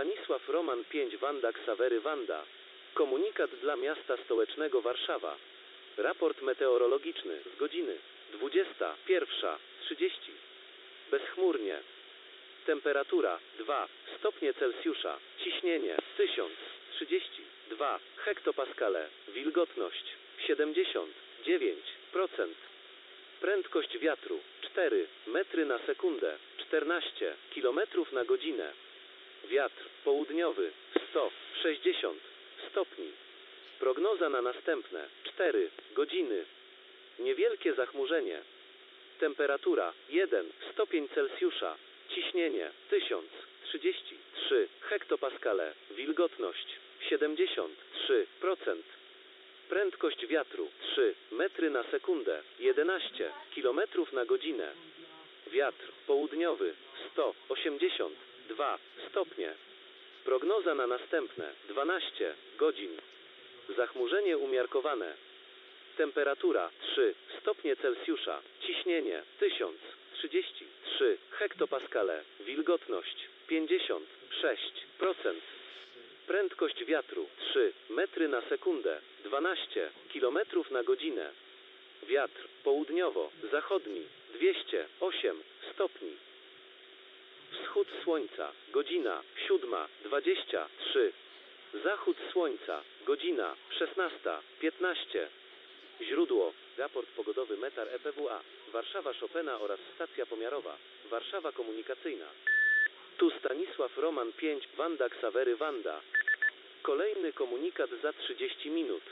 Stanisław Roman 5 Wanda Ksawery Wanda. Komunikat dla miasta stołecznego Warszawa. Raport meteorologiczny z godziny 21.30. Bezchmurnie. Temperatura 2 stopnie Celsjusza. Ciśnienie 1032 hektopaskale. Wilgotność 79%. Prędkość wiatru 4 metry na sekundę. 14 kilometrów na godzinę. Wiatr południowy 160 stopni. Prognoza na następne 4 godziny. Niewielkie zachmurzenie. Temperatura 1 stopień Celsjusza. Ciśnienie 1033 hektopaskale. Wilgotność 73%. Prędkość wiatru 3 metry na sekundę. 11 kilometrów na godzinę. Wiatr południowy 182 stopnie. Prognoza na następne 12 godzin. Zachmurzenie umiarkowane. Temperatura 3 stopnie Celsjusza. Ciśnienie 1033 hektopaskale. Wilgotność 56%. Prędkość wiatru 3 metry na sekundę. 12 kilometrów na godzinę. Wiatr południowo-zachodni 208 stopni. Wschód słońca, godzina 7.23. Zachód słońca, godzina 16.15. Źródło, raport pogodowy Metar EPWA, Warszawa Chopina oraz stacja pomiarowa, Warszawa Komunikacyjna. Tu Stanisław Roman 5, Wanda Ksawery Wanda. Kolejny komunikat za 30 minut.